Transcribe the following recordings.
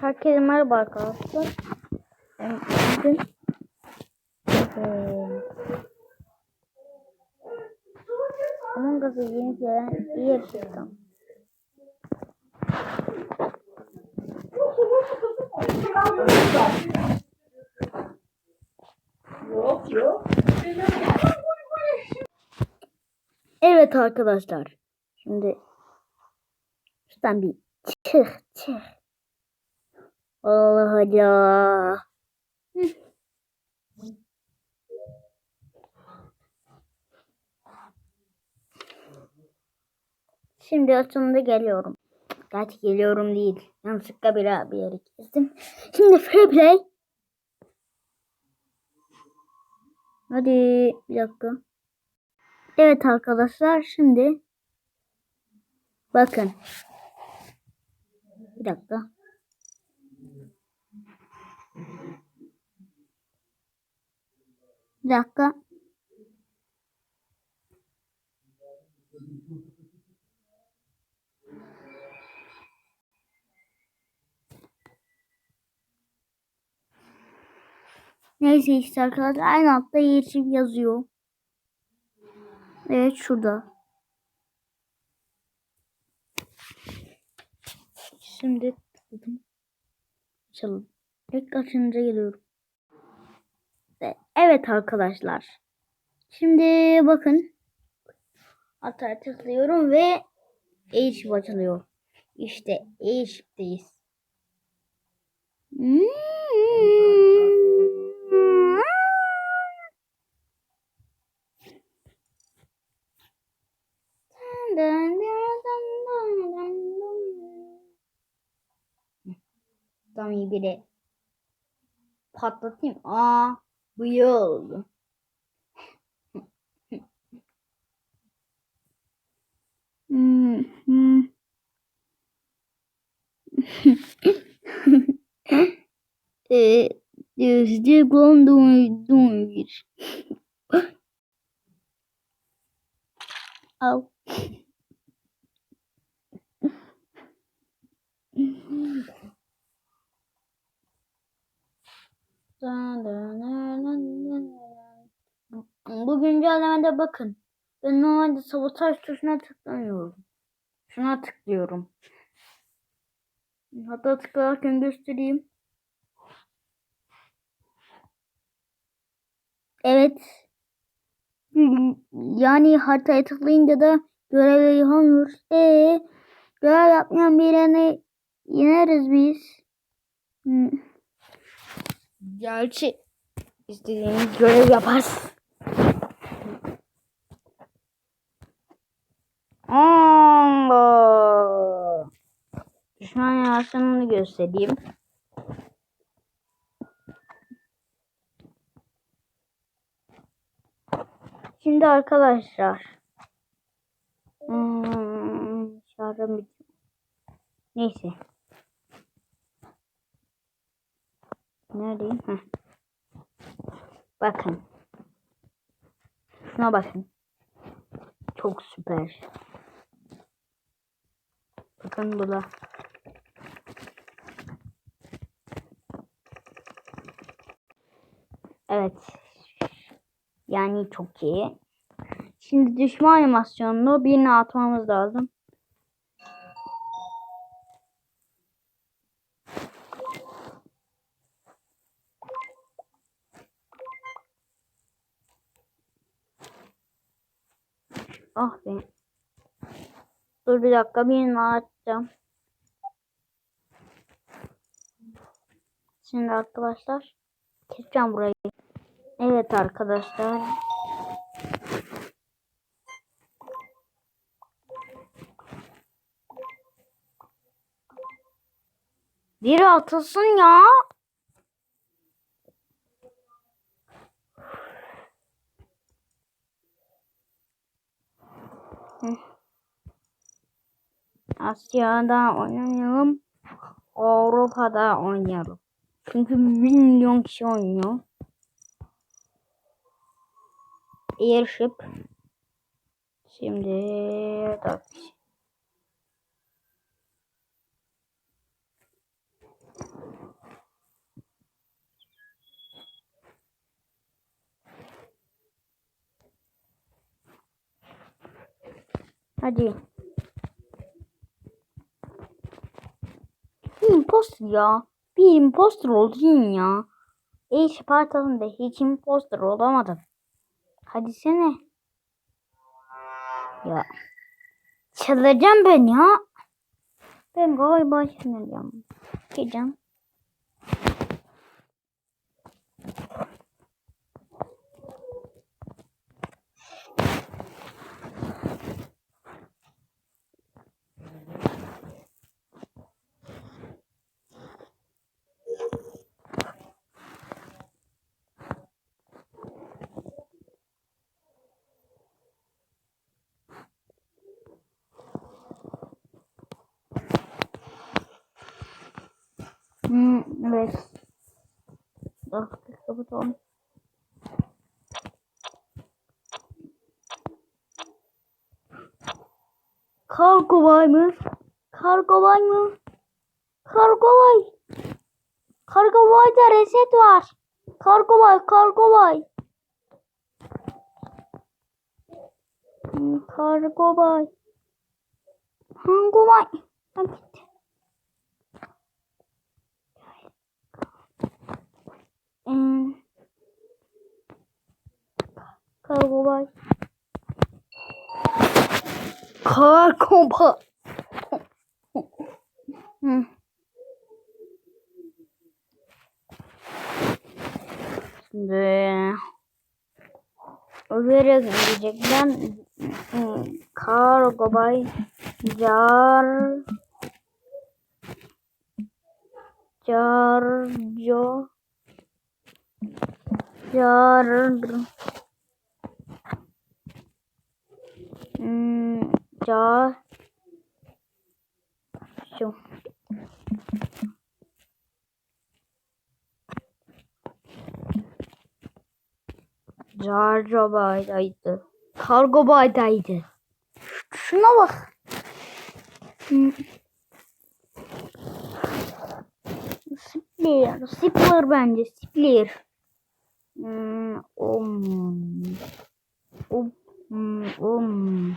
Herkese merhaba arkadaşlar. Bugün Among Us'a yeni gelen yer çıktım. Evet arkadaşlar. Şimdi şuradan bir çık çık. Allah Allah. Hı. Şimdi sonunda geliyorum. Gerçi geliyorum değil. Yanlışlıkla bir, bir yere gezdim. Şimdi free play. Hadi bir dakika. Evet arkadaşlar şimdi bakın. Bir dakika. Bir dakika. Neyse işte arkadaşlar aynı altta yeşil yazıyor. Evet şurada. Şimdi tıkladım. Açalım. İlk açınca geliyorum. Ve Evet arkadaşlar. Şimdi bakın. Hatta tıklıyorum ve Airship açılıyor. İşte Airship'teyiz. Hmm. Tam iyi biri patlatayım. Aa, bu iyi oldu. Hmm, hmm. Ee, Desde quando dormir. Au. Bu güncellemede bakın. Ben normalde sabotaj tuşuna tıklamıyorum. Şuna tıklıyorum. Hatta tıklarken göstereyim. Evet. Yani haritaya tıklayınca da görevleri yapamıyoruz. Eee görev yapmayan birine ineriz biz. Hmm. Gerçi istediğimiz görev yaparız. Allah. Düşman yavaşlamını göstereyim. Şimdi arkadaşlar. Hmm, şarjım. Neyse. Neredeyim? Heh. Bakın. Şuna bakın. Çok süper. Bakın burada. Evet. Yani çok iyi. Şimdi düşman animasyonunu birine atmamız lazım. Ah be. Dur bir dakika birini atacağım. Şimdi arkadaşlar keseceğim burayı. Evet arkadaşlar. Biri atılsın ya. Asya'da oynayalım. Avrupa'da oynayalım. Çünkü milyon kişi oynuyor. Airship. Şimdi dört Hadi. Bir imposter ya. Bir imposter olayım ya. E Spartalı'nda hiç imposter olamadım. Hadi sene. Ya. Çıldıracağım ben ya. Ben galiba çıldıracağım. Gideceğim. Hmm, evet. Bak kapatalım. Kargo var mı? Kargo var mı? Kargo var. Kargo var da reset var. Kargo var, kargo. Hmm, Kargo var. Hangi? Ha, Hmm. Kargo var. Hmm. Şimdi öbürü gidecek. Ben hmm, kargo bay car hmm, car şu Carco baydaydı. Kargo baydaydı. Şuna bak. Hmm. Splir. Splir bence. Splir. Um. Um. Um.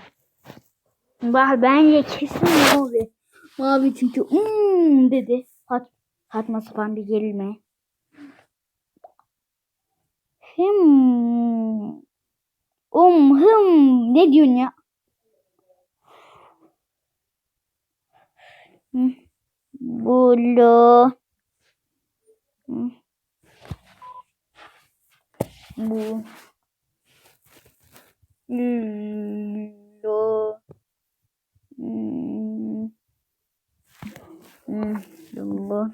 Bah, bence kesin mavi. Mavi çünkü um dedi. Sat, saçma sapan bir kelime. Hmm. Um hım ne diyorsun ya? Bulu. Hmm. Bu. Lo. Hmm. Hmm. Bu.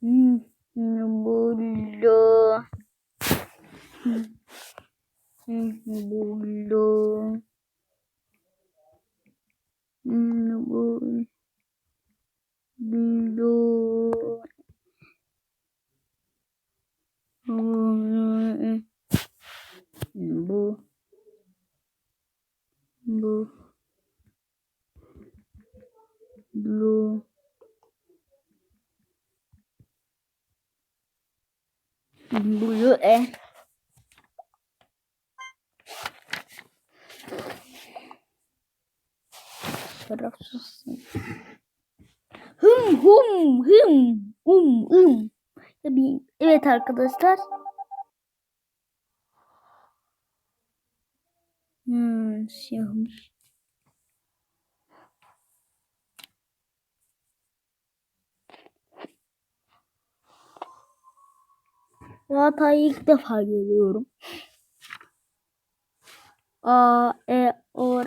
Hmm. Bulu. Hmm. Bulu. Hmm. Bu. Bu. Bu. Blue. E. Şerefsizsin. Hım hum hım um um. Evet arkadaşlar. Hmm, siyahmış. Bu hatayı ilk defa görüyorum. A, E, O.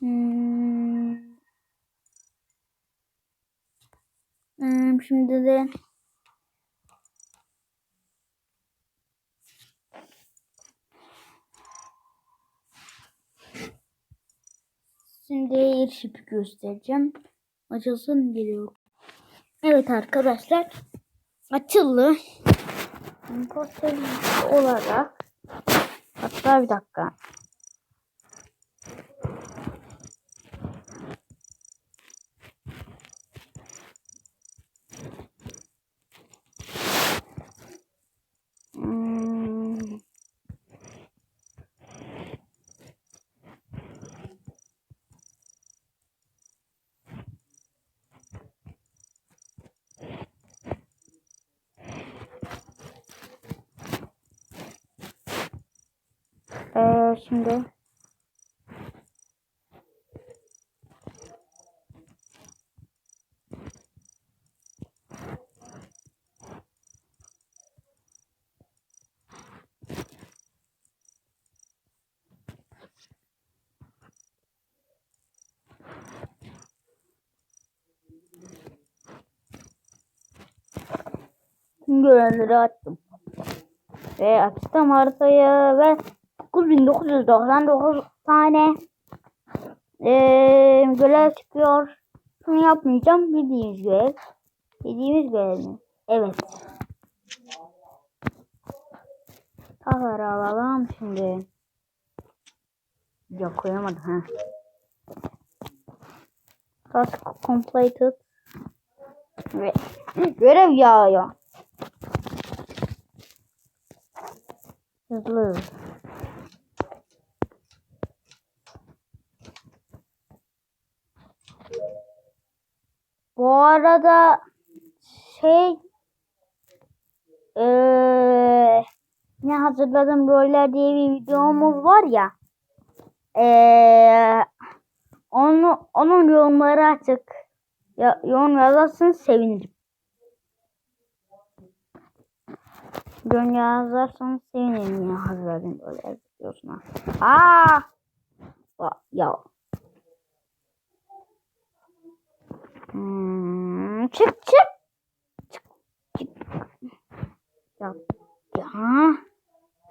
Hmm. Hmm, şimdi de Airship'i göstereceğim. Açılsın geliyor. Evet arkadaşlar. Açıldı. Imposter olarak hatta bir dakika. Şimdi. Görevleri açtım. Ve açtım haritayı ve 9999 tane eee görev çıkıyor. Şunu yapmayacağım. Bildiğimiz görev. Bildiğimiz görev mi? Evet. Tahları alalım şimdi. Yok koyamadım ha. Task completed. Ve görev yağıyor. Hızlı. Bu arada şey eee ne hazırladım roller diye bir videomuz var ya eee onu onun yorumları açık ya, yorum yazarsanız sevinirim. Yorum yazarsanız sevinirim ya hazırladım böyle videosuna. Aa! Ba- Ya. Hmm, çık çık. Çık çık. Ya. Ya.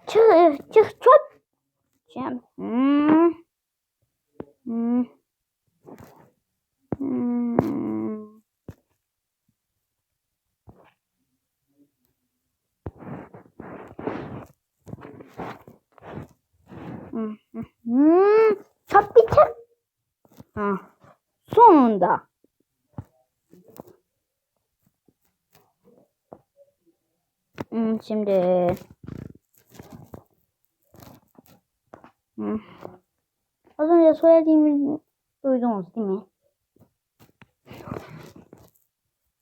Çık çık. Çık. Hmm. Hmm. Hmm. Hmm. Hmm. Çöp bir çık. Ha. Sonunda. Hmm, şimdi hmm. Az önce söylediğimi duydunuz değil mi?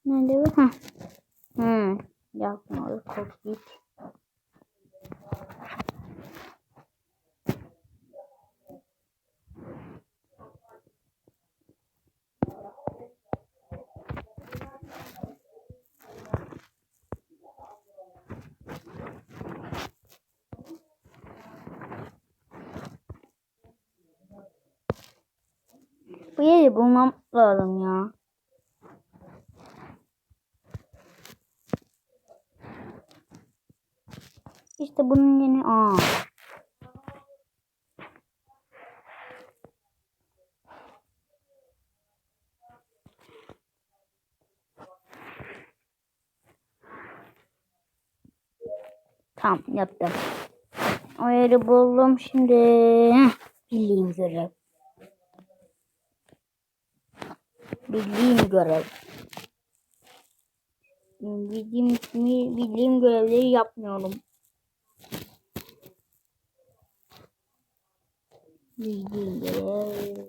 Nerede bu? Heh. Yeri bulmam lazım ya. İşte bunun yeni aa. Tamam yaptım. O yeri buldum şimdi. Bildiğim görev. Bildiğim görev. Bildiğim, bildiğim görevleri yapmıyorum. Bildiğim görev.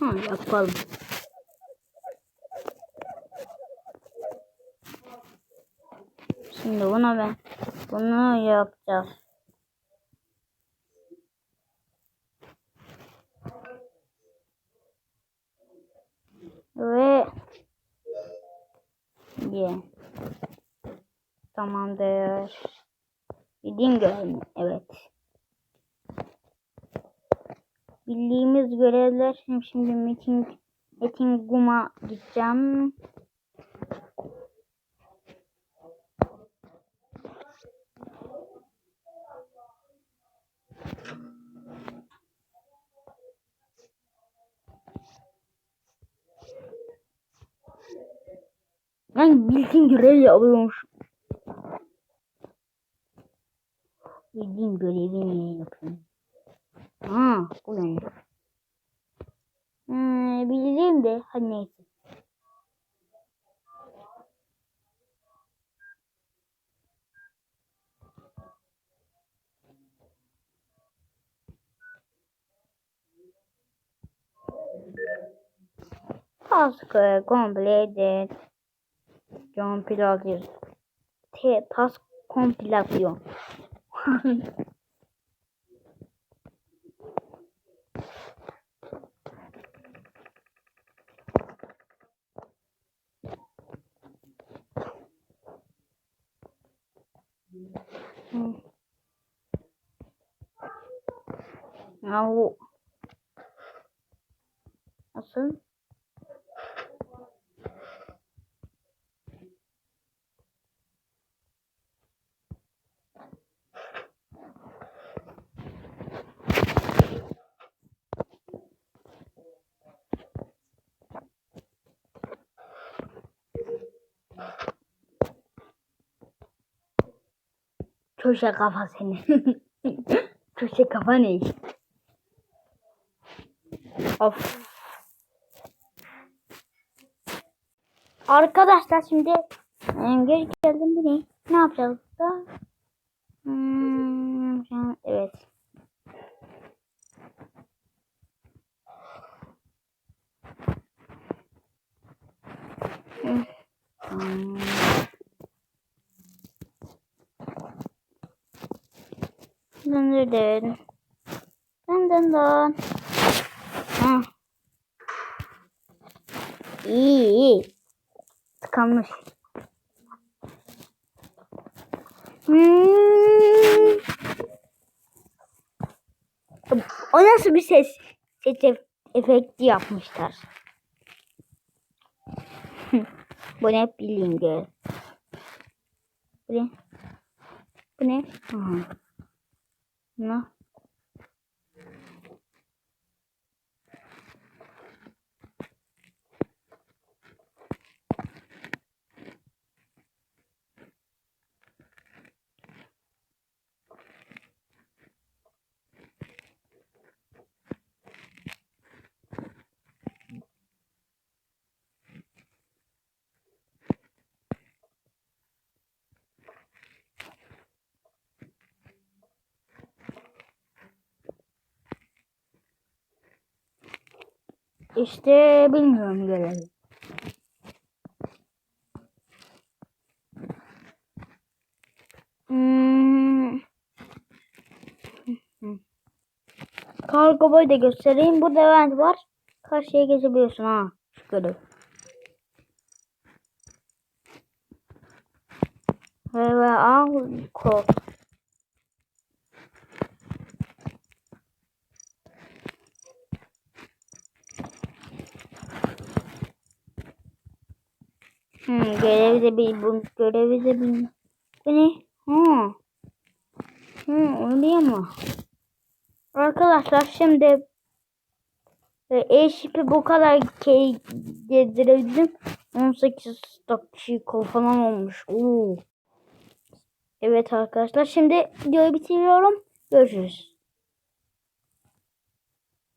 Ha yapalım. Şimdi buna ben bunu yapacağız. Ve ye. Tamamdır. Bildiğim görev? Evet. Bildiğimiz görevler şimdi meeting meeting guma gideceğim. Ben bildiğin görev yapıyormuş. Bildiğin görevini yapıyorum. Ha, bu ne? Hmm, bildiğim de hadi neyse. Task completed. Compilation. T task kompilasyon. Hı. Yahu. Nasıl? Köşe kafa seni. Köşe kafa ne? Of. Arkadaşlar şimdi geri geldim bu ne? Ne yapacağız da? Hmm, evet. Hmm. Hmm. Döndürdün. Dön dön dön. Ha. İyi iyi. Tıkanmış. Hmm. O nasıl bir ses? Ses ef- efekti yapmışlar. Bu ne bileyim. Bu ne? Bu ne? Aha. Ne? İşte bilmiyorum görevi. Hmm. Kargo boyu da göstereyim. Burada event var. Karşıya geçebiliyorsun ha. Şu görev. Ve ve al. Hmm, görevi de bir bu görevi de bir bu ne? Ha. Hmm, öyle ama. Arkadaşlar şimdi eşipi bu kadar key gezdirebildim. 18 dakika falan olmuş. Oo. Evet arkadaşlar şimdi videoyu bitiriyorum. Görüşürüz.